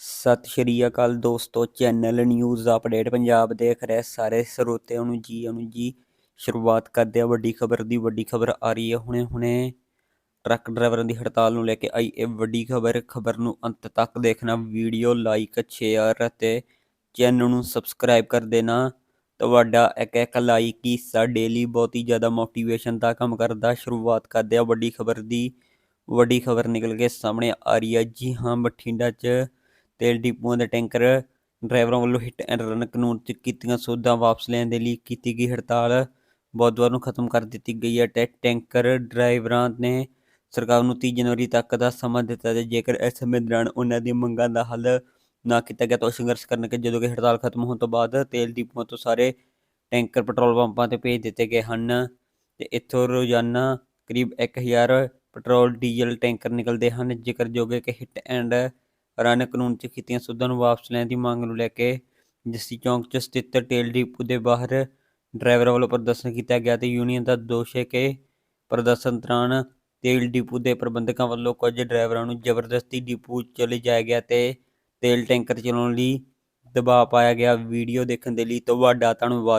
ਸਤਿ ਸ਼੍ਰੀ ਅਕਾਲ ਦੋਸਤੋ, channel news update Punjab ਦੇਖ ਰਹੇ ਸਾਰੇ ਸਰੋਤਿਆਂ ਨੂੰ ਜੀ ਨੂੰ ਜੀ, ਸ਼ੁਰੂਆਤ ਕਰਦੇ ਆ ਵੱਡੀ ਖਬਰ ਦੀ, ਵੱਡੀ ਖਬਰ ਆ ਰਹੀ ਹੈ ਹੁਣੇ ਹੁਣੇ। ਟਰੱਕ ਡਰਾਈਵਰਾਂ ਦੀ ਹੜਤਾਲ ਨੂੰ ਲੈ ਕੇ ਆਈ ਇਹ ਵੱਡੀ ਖਬਰ ਖਬਰ ਨੂੰ ਅੰਤ ਤੱਕ ਦੇਖਣਾ, ਵੀਡੀਓ ਲਾਈਕ, ਸ਼ੇਅਰ ਅਤੇ ਚੈਨਲ ਨੂੰ ਸਬਸਕ੍ਰਾਈਬ ਕਰ ਦੇਣਾ। ਤੁਹਾਡਾ ਇੱਕ ਇੱਕ ਲਾਈਕ ਹੀ ਸਾਡੇ ਲਈ ਬਹੁਤ ਹੀ ਜ਼ਿਆਦਾ ਮੋਟੀਵੇਸ਼ਨ ਦਾ ਕੰਮ ਕਰਦਾ। ਸ਼ੁਰੂਆਤ ਕਰਦੇ ਆ ਵੱਡੀ ਖਬਰ ਦੀ, ਵੱਡੀ ਖਬਰ ਨਿਕਲ ਕੇ ਸਾਹਮਣੇ ਆ ਰਹੀ ਹੈ। ਜੀ ਹਾਂ, ਬਠਿੰਡਾ 'ਚ ਤੇਲ ਡਿਪੂਆਂ ਦੇ ਟੈਂਕਰ ਡਰਾਈਵਰਾਂ ਵੱਲੋਂ ਹਿੱਟ ਐਂਡ ਰਨ ਕਾਨੂੰਨ 'ਚ ਕੀਤੀਆਂ ਸੋਧਾਂ ਵਾਪਸ ਲੈਣ ਦੇ ਲਈ ਕੀਤੀ ਗਈ ਹੜਤਾਲ। ਬੁੱਧਵਾਰ ਨੂੰ ਖਤਮ ਕਰ ਦਿੱਤੀ ਗਈ ਹੈ ਟੈ ਟੈਂਕਰ। ਡਰਾਈਵਰਾਂ ਨੇ ਸਰਕਾਰ ਨੂੰ 30 ਜਨਵਰੀ ਤੱਕ ਦਾ ਸਮਾਂ ਦਿੱਤਾ ਤੇ ਜੇਕਰ ਇਸ ਸਮੇਂ ਦੌਰਾਨ ਉਹਨਾਂ ਦੀਆਂ ਮੰਗਾਂ ਦਾ ਹੱਲ ਨਾ ਕੀਤਾ ਗਿਆ ਤਾਂ ਉਹ ਸੰਘਰਸ਼ ਕਰਨਗੇ। ਜਦੋਂ ਕਿ ਹੜਤਾਲ ਖਤਮ ਹੋਣ ਤੋਂ ਬਾਅਦ ਤੇਲ ਡਿਪੂਆਂ ਤੋਂ ਸਾਰੇ ਟੈਂਕਰ, ਪੈਟਰੋਲ ਪੰਪਾਂ ਤੇ ਭੇਜ ਦਿੱਤੇ ਗਏ ਹਨ ਤੇ ਇੱਥੋਂ ਰੋਜ਼ਾਨਾ ਕਰੀਬ 1000 ਪੈਟਰੋਲ ਡੀਜ਼ਲ ਟੈਂਕਰ ਨਿਕਲਦੇ ਹਨ। ਜ਼ਿਕਰਯੋਗ ਹੈ ਕਿ ਹਿੱਟ ਐਂਡ ਰਨ ਕਾਨੂੰਨ 'ਚ ਕੀਤੀਆਂ ਸੁਧਾਂ ਨੂੰ ਵਾਪਸ ਲੈਣ ਦੀ ਮੰਗ ਨੂੰ ਲੈ ਕੇ ਜੱਸੀ ਚੌਂਕ 'ਚ ਸਥਿਤ ਤੇਲ ਡਿਪੂ ਦੇ ਬਾਹਰ ਡਰਾਈਵਰਾਂ ਵੱਲੋਂ ਪ੍ਰਦਰਸ਼ਨ ਕੀਤਾ ਗਿਆ ਤੇ ਯੂਨੀਅਨ ਦਾ ਦੋਸ਼ ਹੈ ਕਿ ਪ੍ਰਦਰਸ਼ਨ ਦੌਰਾਨ ਤੇਲ ਡਿਪੂ ਦੇ ਪ੍ਰਬੰਧਕਾਂ ਵੱਲੋਂ ਕੁਝ ਡਰਾਈਵਰਾਂ ਨੂੰ ਜ਼ਬਰਦਸਤੀ ਡਿਪੂ ਚਲੇ ਜਾਇਆ ਗਿਆ ਤੇ ਤੇਲ ਟੈਂਕਰ ਚਲਾਉਣ ਲਈ ਦਬਾਅ ਪਾਇਆ ਗਿਆ। ਵੀਡੀਓ ਦੇਖਣ ਦੇ ਲਈ ਤੁਹਾਡਾ ਧੰਨਵਾਦ।